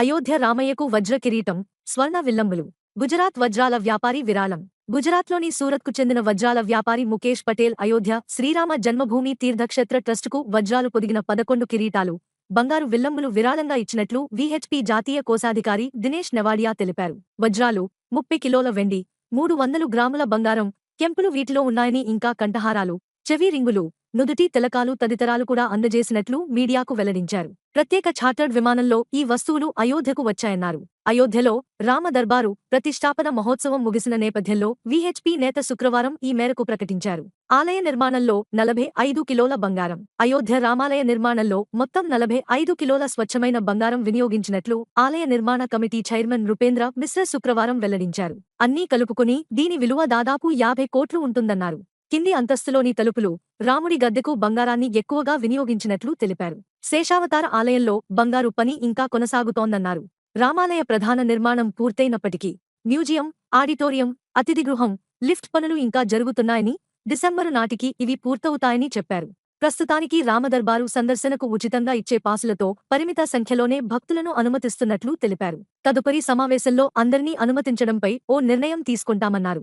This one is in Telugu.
అయోధ్య రామయ్యకు వజ్ర కిరీటం స్వర్ణ విల్లంబులు గుజరాత్ వజ్రాల వ్యాపారి విరాళం. గుజరాత్లోని సూరత్కు చెందిన వజ్రాల వ్యాపారి ముఖేష్ పటేల్ అయోధ్య శ్రీరామ జన్మభూమి తీర్థక్షేత్ర ట్రస్టుకు వజ్రాలు పొదిగిన పదకొండు కిరీటాలు బంగారు విల్లంబులు విరాళంగా ఇచ్చినట్లు విహెచ్పి జాతీయ కోశాధికారి దినేష్ నెవాడియా తెలిపారు. వజ్రాలు ముప్పై కిలోల వెండి మూడు వందలు గ్రాముల బంగారం కెంపులు వీటిలో ఉన్నాయని ఇంకా కంఠహారాలు చెవి రింగులు నుదుటి తిలకాలు తదితరాలు కూడా అందజేసినట్లు మీడియాకు వెల్లడించారు. ప్రత్యేక ఛార్టర్డ్ విమానంలో ఈ వస్తువులు అయోధ్యకు వచ్చాయన్నారు. అయోధ్యలో రామ దర్బారు ప్రతిష్టాపన మహోత్సవం ముగిసిన నేపథ్యంలో విహెచ్పి నేత శుక్రవారం ఈ మేరకు ప్రకటించారు. ఆలయ నిర్మాణంలో నలభై ఐదు కిలోల బంగారం అయోధ్య రామాలయ నిర్మాణంలో మొత్తం నలభై ఐదు కిలోల స్వచ్ఛమైన బంగారం వినియోగించినట్లు ఆలయ నిర్మాణ కమిటీ చైర్మన్ నృపేంద్ర మిశ్ర శుక్రవారం వెల్లడించారు. అన్నీ కలుపుకుని దీని విలువ దాదాపు యాభై కోట్లు ఉంటుందన్నారు. కింది అంతస్తులోని తలుపులు రాముడి గద్దెకు బంగారాన్ని ఎక్కువగా వినియోగించినట్లు తెలిపారు. శేషావతార ఆలయంలో బంగారు పని ఇంకా కొనసాగుతోందన్నారు. రామాలయ ప్రధాన నిర్మాణం పూర్తయినప్పటికీ మ్యూజియం ఆడిటోరియం అతిథిగృహం లిఫ్ట్ పనులు ఇంకా జరుగుతున్నాయని డిసెంబరు నాటికి ఇవి పూర్తవుతాయని చెప్పారు. ప్రస్తుతానికి రామదర్బారు సందర్శనకు ఉచితంగా ఇచ్చే పాసులతో పరిమిత సంఖ్యలోనే భక్తులను అనుమతిస్తున్నట్లు తెలిపారు. తదుపరి సమావేశంలో అందర్నీ అనుమతించడంపై ఓ నిర్ణయం తీసుకుంటామన్నారు.